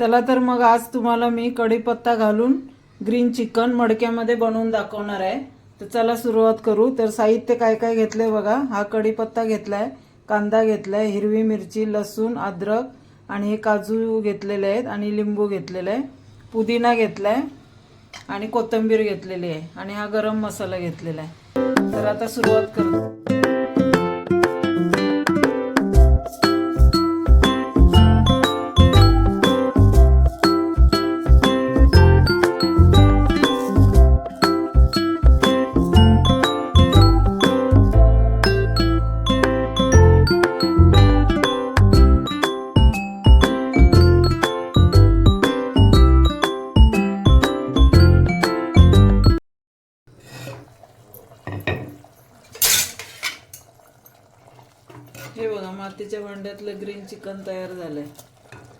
चला तर मग आज तुम्हाला मी कढीपत्ता घालून ग्रीन चिकन मडक्यामध्ये बनवून दाखवणार आहे. तर चला सुरुवात करू. तर साहित्य काय काय घेतलंय बघा. हा कढीपत्ता घेतलाय कांदा घेतलाय हिरवी मिरची लसूण अद्रक आणि हे काजू घेतलेले आहेत आणि लिंबू घेतलेला आहे. पुदिना घेतलाय आणि कोथिंबीर घेतलेली आहे आणि हा गरम मसाला घेतलेला आहे. तर आता सुरुवात करू. हे बघा मातीच्या भांड्यातलं ग्रीन चिकन तयार झालंय.